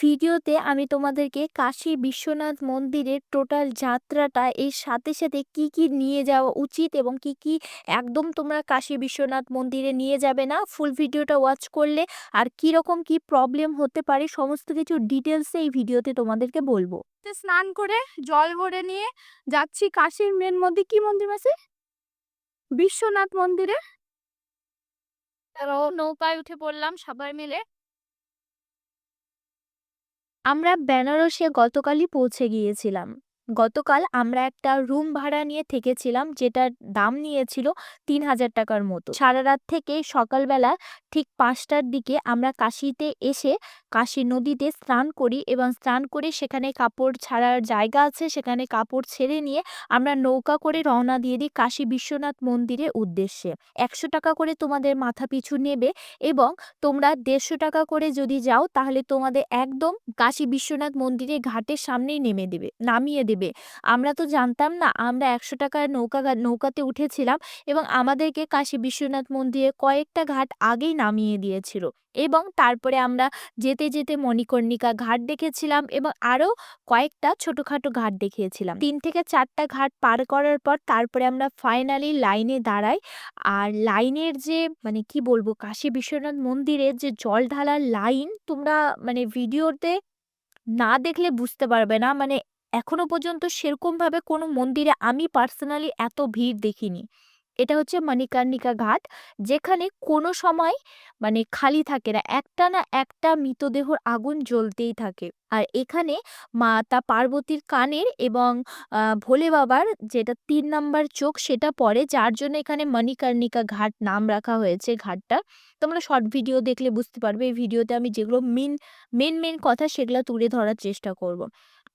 ভিডিওতে আমি তোমাদেরকে কাশী বিশ্বনাথ মন্দিরের টোটাল যাত্রাটা, এর সাথে সাথে কি কি নিয়ে যাওয়া উচিত এবং কি কি একদম তোমরা কাশী বিশ্বনাথ মন্দিরে নিয়ে যাবে না? ফুল ভিডিওটা ওয়াচ করলে আর কি রকম কি প্রবলেম হতে পারে, সমস্ত কিছু ডিটেলসে এই ভিডিওতে তোমাদেরকে বলব। স্নান করে জল ভরে নিয়ে যাচ্ছি কাশীর মেন মন্দির, কি মন্দির আছে বিশ্বনাথ মন্দিরে। নৌকায় উঠে পড়লাম সবাই মিলে। আমরা বেনারসে গতকালই পৌঁছে গিয়েছিলাম। গতকাল আমরা একটা রুম ভাড়া নিয়ে থেকেছিলাম, যেটার দাম নিয়েছিল তিন হাজার টাকার মতো। সারা রাত থেকে সকালবেলা ঠিক পাঁচটার দিকে আমরা কাশিতে এসে কাশী নদীতে স্নান করি এবং স্নান করে সেখানে কাপড় ছাড়ার জায়গা আছে, সেখানে কাপড় ছেড়ে নিয়ে আমরা নৌকা করে রওনা দিয়ে দিই কাশী বিশ্বনাথ মন্দিরের উদ্দেশ্যে। একশো টাকা করে তোমাদের মাথা পিছু নেবে এবং তোমরা দেড়শো টাকা করে যদি যাও তাহলে তোমাদের একদম কাশী বিশ্বনাথ মন্দিরের ঘাটের সামনেই নেমে দেবে, নামিয়ে দেবে। আমরা তো জানতাম না, আমরা একশো টাকার নৌকা নৌকাতে উঠেছিলাম এবং আমাদেরকে কাশী বিশ্বনাথ মন্দিরে কয়েকটা ঘাট আগেই নামিয়ে দিয়েছিল এবং তারপরে আমরা যেতে যেতে মণিকর্ণিকা ঘাট দেখেছিলাম এবং আরও কয়েকটা ছোটোখাটো ঘাট দেখিয়েছিলাম। তিন থেকে চারটা ঘাট পার করার পর তারপরে আমরা ফাইনালি লাইনে দাঁড়াই। আর লাইনের যে মানে কি বলব, কাশী বিশ্বনাথ মন্দিরের যে জল ঢালার লাইন তোমরা মানে ভিডিওতে না দেখলে বুঝতে পারবে না। মানে এখনও পর্যন্ত সেরকমভাবে কোনো মন্দিরে আমি পার্সোনালি এত ভিড় দেখিনি। এটা হচ্ছে মণিকর্ণিকা ঘাট, যেখানে কোনো সময় মানে খালি থাকে না, একটা না একটা মৃতদেহর আগুন জ্বলতেই থাকে। আর এখানে মাতা পার্বতীর কানের এবং ভোলে বাবার যেটা তিন নাম্বার চোখ সেটা পড়ে, যার জন্য এখানে মণিকর্ণিকা ঘাট নাম রাখা হয়েছে ঘাটটা। তোমরা শর্ট ভিডিও দেখলে বুঝতে পারবে, এই ভিডিওতে আমি যেগুলো মেন মেন মেন কথা সেগুলো তুলে ধরার চেষ্টা করব।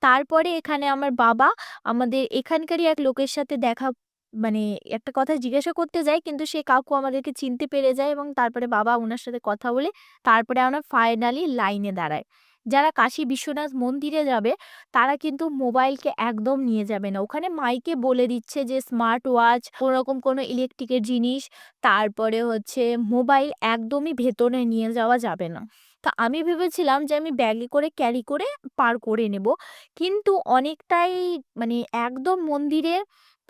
তারপরে এখানে আমার বাবা আমাদের এখানকারই এক লোকের সাথে দেখা মানে একটা কথা জিজ্ঞাসা করতে যায়, কিন্তু সে কাকু আমাদেরকে চিনতে পেরে যায় এবং তারপরে বাবা ওনার সাথে কথা বলে তারপরে আমরা ফাইনালি লাইনে দাঁড়াই। যারা কাশী বিশ্বনাথ মন্দিরে যাবে, তারা কিন্তু মোবাইলকে একদম নিয়ে যাবে না। ওখানে মাইকে বলে দিচ্ছে যে স্মার্ট ওয়াচ কোনোরকম কোনো ইলেকট্রিকের জিনিস। তারপরে হচ্ছে মোবাইল একদমই ভেতরে নিয়ে যাওয়া যাবে না। তো আমি ভেবেছিলাম যে, আমি ব্যাগে করে ক্যারি করে পার করে নেব। কিন্তু অনেকটাই মানে একদম মন্দিরে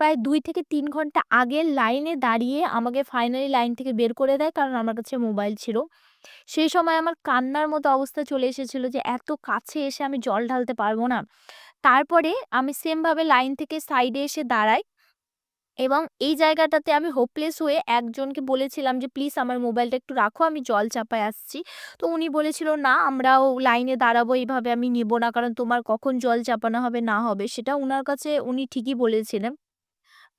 প্রায় দুই থেকে তিন ঘণ্টা আগে লাইনে দাঁড়িয়ে আমাকে ফাইনালি লাইন থেকে বের করে দেয়, কারণ আমার কাছে মোবাইল ছিল। সেই সময় আমার কান্নার মতো অবস্থা চলে এসেছিল যে এত কাছে এসে আমি জল ঢালতে পারব না। তারপরে আমি সেমভাবে লাইন থেকে সাইডে এসে দাঁড়াই এবং এই জায়গাটাতে আমি হোপলেস হয়ে একজনকে বলেছিলাম যে, প্লিজ আমার মোবাইলটা একটু রাখো, আমি জল চাপায় আসছি। তো উনি বলেছিল, না, আমরাও লাইনে দাঁড়াবো, এইভাবে আমি নিব না, কারণ তোমার কখন জল চাপানো হবে, না হবে? সেটা উনার কাছে উনি ঠিকই বলেছিলেন।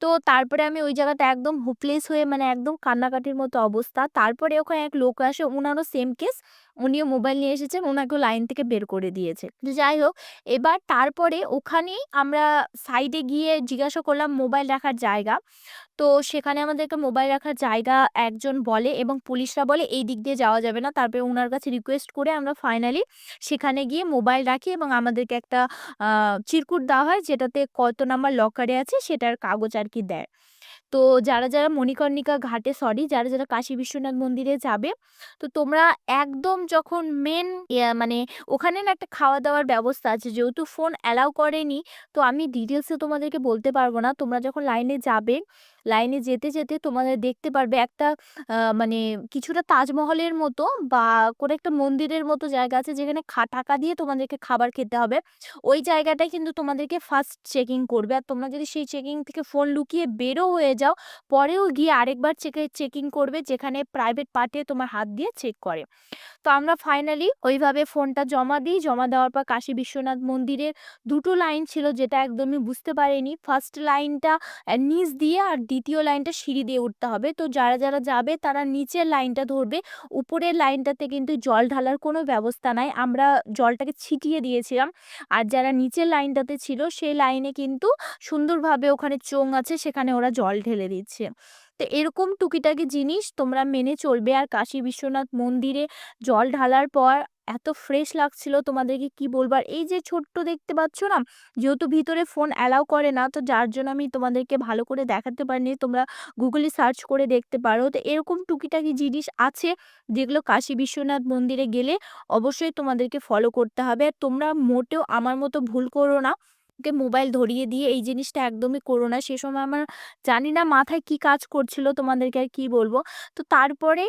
তো তারপরে আমি ওই জায়গাতে একদম হোপলেস হয়ে মানে একদম কান্নাকাটির মতো অবস্থা। তারপরে ওখানে এক লোক আসে ওনারও সেম কেস উনিও মোবাইল নিয়ে এসেছেন ওনাকেও লাইন থেকে বের করে দিয়েছে। যাই হোক, এবার তারপরে ওখানেই আমরা সাইডে গিয়ে জিজ্ঞাসা করলাম মোবাইল রাখার জায়গা। তো সেখানে আমাদেরকে মোবাইল রাখার জায়গা একজন বলে এবং পুলিশরা বলে, এই দিক দিয়ে যাওয়া যাবে না। তারপরে ওনার কাছে রিকোয়েস্ট করে আমরা ফাইনালি সেখানে গিয়ে মোবাইল রাখি এবং আমাদেরকে একটা চিরকুট দেওয়া হয় যেটাতে কত নাম্বার লকারে আছে সেটার কাগজ আর কি দেয়। তো যারা যারা মণিকর্ণিকা ঘাটে সরি যারা যারা কাশী বিশ্বনাথ মন্দিরে যাবে, তো তোমরা একদম যখন মেন মানে ওখানে না একটা খাওয়া দাওয়ার ব্যবস্থা আছে, যেহেতু ফোন অ্যালাউ করেনি, তো আমি ডিটেলসে তোমাদেরকে বলতে পারব না। তোমরা যখন লাইনে যাবে লাইনে যেতে যেতে তোমাদের দেখতে পারবে একটা মানে কিছুটা তাজমহলের মতো বা কোনো একটা মন্দিরের মতো জায়গা আছে, যেখানে খা, টাকা দিয়ে তোমাদেরকে খাবার খেতে হবে। ওই জায়গাটায় কিন্তু তোমাদেরকে ফার্স্ট চেকিং করবে। আর তোমরা যদি সেই চেকিং থেকে ফোন লুকিয়ে বেরো হয়ে যাও। পরেও গিয়ে আরেকবার চেকে চেকিং করবে যেখানে প্রাইভেট পার্টে তোমার হাত দিয়ে চেক করে। তো আমরা ফাইনালি ওইভাবে ফোনটা জমা দিই। জমা দেওয়ার পর কাশী বিশ্বনাথ মন্দিরের দুটো লাইন ছিল যেটা একদমই বুঝতে পারিনি। ফার্স্ট লাইনটা নিচ দিয়ে আর দ্বিতীয় লাইনটা সিঁড়ি দিয়ে উঠতে হবে। তো যারা যারা যাবে তারা নিচের লাইনটা ধরবে। উপরের লাইনটাতে কিন্তু জল ঢালার কোনো ব্যবস্থা নাই। আমরা জলটাকে ছিটিয়ে দিয়েছিলাম। আর যারা নিচের লাইনটাতে ছিল, সেই লাইনে কিন্তু সুন্দরভাবে ওখানে চোং আছে, সেখানে ওরা জল ঢেলে দিচ্ছে। তো এরকম টুকিটাকি জিনিস তোমরা মেনে চলবে। আর কাশী বিশ্বনাথ মন্দিরে জল ঢালার পর এত ফ্রেশ লাগছিল তোমাদেরকে কি বলবার এই যে ছোট্ট দেখতে পাচ্ছ না, যেহেতু ভিতরে ফোন অ্যালাউ করে না, তো যার জন্য আমি তোমাদেরকে ভালো করে দেখাতে পারিনি। তোমরা গুগলে সার্চ করে দেখতে পারো। তো এরকম টুকিটাকি জিনিস আছে যেগুলো কাশী বিশ্বনাথ মন্দিরে গেলে অবশ্যই তোমাদেরকে ফলো করতে হবে। আর তোমরা মোটেও আমার মতো ভুল করো না। ওকে মোবাইল ধরিয়ে দিয়ে এই জিনিসটা একদমই করো না। সে সময় আমার জানি না মাথায় কি কাজ করছিল তোমাদেরকে আর কি বলব। তো তারপরে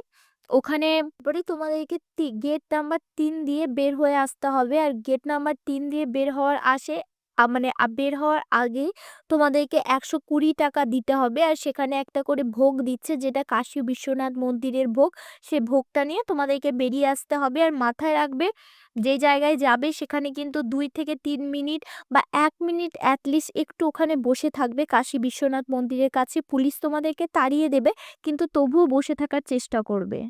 ওখানে পরে তোমাদেরকে গেট নাম্বার তিন দিয়ে বের হয়ে আসতে হবে। আর গেট নাম্বার তিন দিয়ে বের হওয়ার আসে মানে বের হওয়ার আগেই তোমাদেরকে একশো কুড়ি টাকা দিতে হবে। আর সেখানে একটা করে ভোগ দিচ্ছে যেটা কাশী বিশ্বনাথ মন্দিরের ভোগ। সে ভোগটা নিয়ে তোমাদেরকে বেরিয়ে আসতে হবে। আর মাথায় রাখবে যে জায়গায় যাবে সেখানে কিন্তু দুই থেকে তিন মিনিট বা এক মিনিট অ্যাটলিস্ট একটু ওখানে বসে থাকবে। কাশী বিশ্বনাথ মন্দিরের কাছে পুলিশ তোমাদেরকে তাড়িয়ে দেবে। কিন্তু তবুও বসে থাকার চেষ্টা করবে।